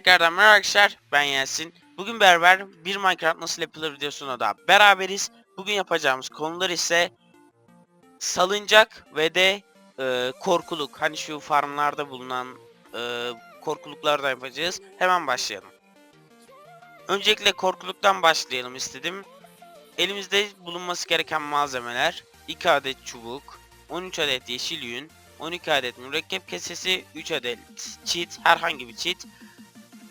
tekrardan merhaba arkadaşlar ben Yasin. Bugün beraber bir Minecraft nasıl yapılır videosuna da beraberiz. Bugün yapacağımız konular ise salıncak ve de e, korkuluk. Hani şu farmlarda bulunan e, korkuluklardan yapacağız. Hemen başlayalım. Öncelikle korkuluktan başlayalım istedim. Elimizde bulunması gereken malzemeler 2 adet çubuk, 13 adet yeşil yün, 12 adet mürekkep kesesi, 3 adet çit, herhangi bir çit,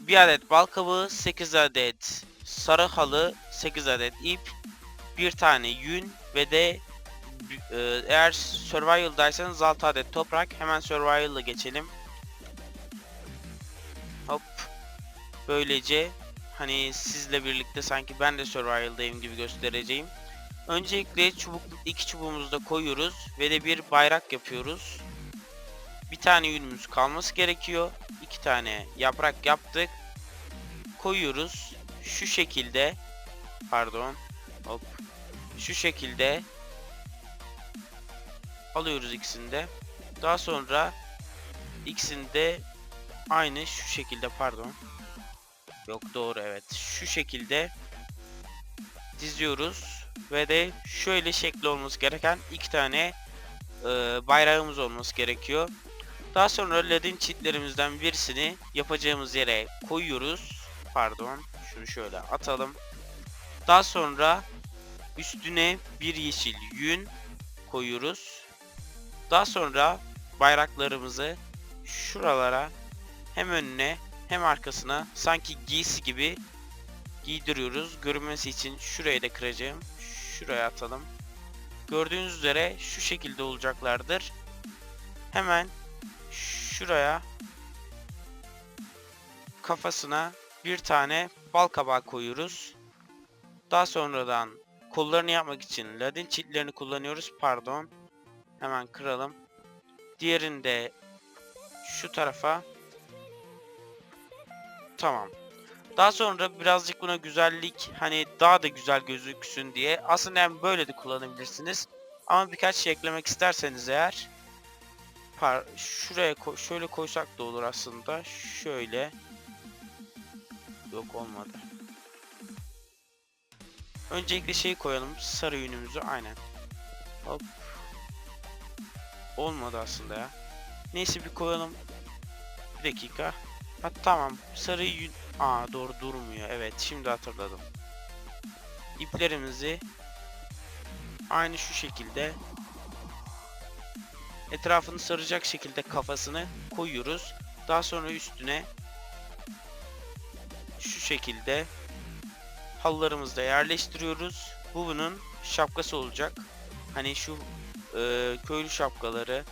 1 adet bal kabağı, 8 adet sarı halı, 8 adet ip, 1 tane yün ve de e, eğer survival'daysanız 6 adet toprak. Hemen survival'a geçelim. Hop. Böylece hani sizle birlikte sanki ben de survival'dayım gibi göstereceğim. Öncelikle çubuk iki çubuğumuzu da koyuyoruz ve de bir bayrak yapıyoruz. Bir tane yünümüz kalması gerekiyor. İki tane yaprak yaptık. Koyuyoruz. Şu şekilde pardon. Hop. Şu şekilde alıyoruz ikisini de. Daha sonra ikisini de aynı şu şekilde pardon. Yok doğru evet. Şu şekilde diziyoruz ve de şöyle şekli olması gereken iki tane e, bayrağımız olması gerekiyor. Daha sonra ledin çitlerimizden birisini yapacağımız yere koyuyoruz. Pardon, şunu şöyle atalım. Daha sonra üstüne bir yeşil yün koyuyoruz. Daha sonra bayraklarımızı şuralara hem önüne hem arkasına sanki giysi gibi giydiriyoruz. Görünmesi için şurayı da kıracağım. Şuraya atalım. Gördüğünüz üzere şu şekilde olacaklardır. Hemen şuraya kafasına bir tane bal kabağı koyuyoruz. Daha sonradan kollarını yapmak için ladin çitlerini kullanıyoruz. Pardon. Hemen kıralım. Diğerini de şu tarafa. Tamam. Daha sonra birazcık buna güzellik hani daha da güzel gözüksün diye aslında yani böyle de kullanabilirsiniz. Ama birkaç şey eklemek isterseniz eğer par şuraya koy şöyle koysak da olur aslında. Şöyle. Yok olmadı. Öncelikle şeyi koyalım. Sarı yünümüzü aynen. Hop. Olmadı aslında ya. Neyse bir koyalım. Bir dakika. Ha tamam. Sarı yün Aa doğru durmuyor. Evet şimdi hatırladım. İplerimizi aynı şu şekilde etrafını saracak şekilde kafasını koyuyoruz. Daha sonra üstüne şu şekilde halılarımızı da yerleştiriyoruz. Bu bunun şapkası olacak. Hani şu e, köylü şapkaları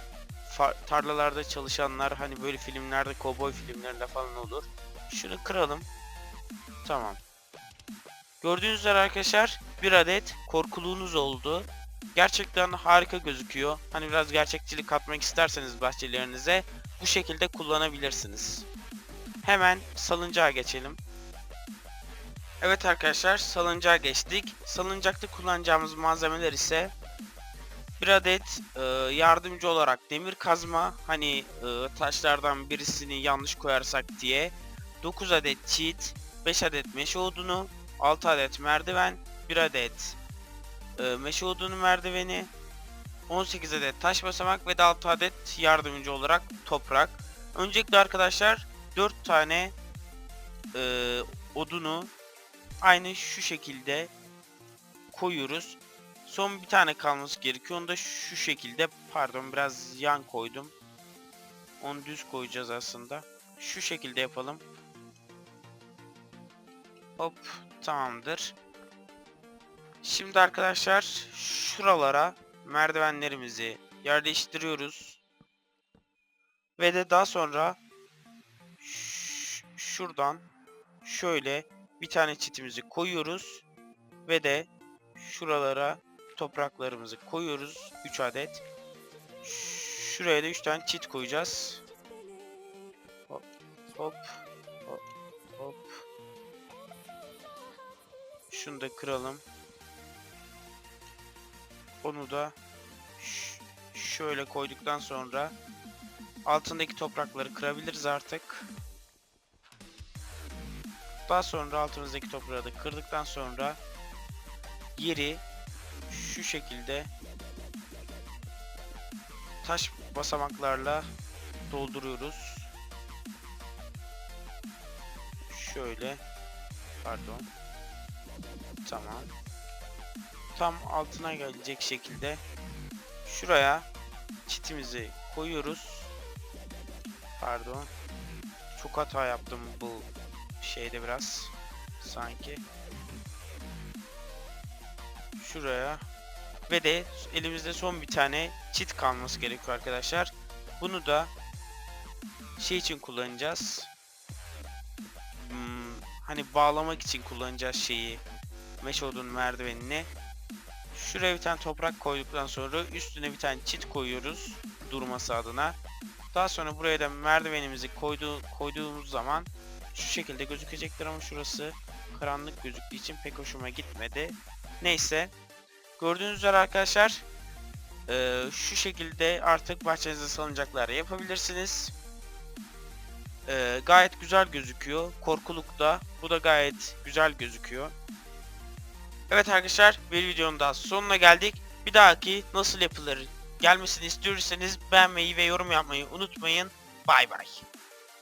tarlalarda çalışanlar hani böyle filmlerde kovboy filmlerinde falan olur. Şunu kıralım. Tamam. Gördüğünüz üzere arkadaşlar bir adet korkuluğunuz oldu. Gerçekten harika gözüküyor. Hani biraz gerçekçilik katmak isterseniz bahçelerinize bu şekilde kullanabilirsiniz. Hemen salıncağa geçelim. Evet arkadaşlar salıncağa geçtik. Salıncakta kullanacağımız malzemeler ise bir adet e, yardımcı olarak demir kazma hani e, taşlardan birisini yanlış koyarsak diye 9 adet çit 5 adet meşe odunu 6 adet merdiven 1 adet e, meşe odunu merdiveni 18 adet taş basamak ve de 6 adet yardımcı olarak toprak öncelikle arkadaşlar 4 tane e, odunu aynı şu şekilde koyuyoruz Son bir tane kalması gerekiyor. Onu da şu şekilde pardon biraz yan koydum. Onu düz koyacağız aslında. Şu şekilde yapalım. Hop tamamdır. Şimdi arkadaşlar şuralara merdivenlerimizi yerleştiriyoruz. Ve de daha sonra şuradan şöyle bir tane çitimizi koyuyoruz. Ve de şuralara topraklarımızı koyuyoruz. 3 adet. Şuraya da 3 tane çit koyacağız. Hop hop hop hop. Şunu da kıralım. Onu da şöyle koyduktan sonra altındaki toprakları kırabiliriz artık. Daha sonra altımızdaki toprağı da kırdıktan sonra yeri şu şekilde taş basamaklarla dolduruyoruz. Şöyle pardon. Tamam. Tam altına gelecek şekilde şuraya çitimizi koyuyoruz. Pardon. Çok hata yaptım bu şeyde biraz sanki. Şuraya ve de elimizde son bir tane çit kalması gerekiyor arkadaşlar. Bunu da şey için kullanacağız. Hmm, hani bağlamak için kullanacağız şeyi. Meşodun merdivenini. Şuraya bir tane toprak koyduktan sonra üstüne bir tane çit koyuyoruz durması adına. Daha sonra buraya da merdivenimizi koydu, koyduğumuz zaman şu şekilde gözükecektir ama şurası karanlık gözüktüğü için pek hoşuma gitmedi. Neyse. Gördüğünüz üzere arkadaşlar eee, şu şekilde artık bahçenizde salıncaklar yapabilirsiniz. Eee, gayet güzel gözüküyor. Korkulukta bu da gayet güzel gözüküyor. Evet arkadaşlar bir videonun daha sonuna geldik. Bir dahaki nasıl yapılır gelmesini istiyorsanız beğenmeyi ve yorum yapmayı unutmayın. Bay bay.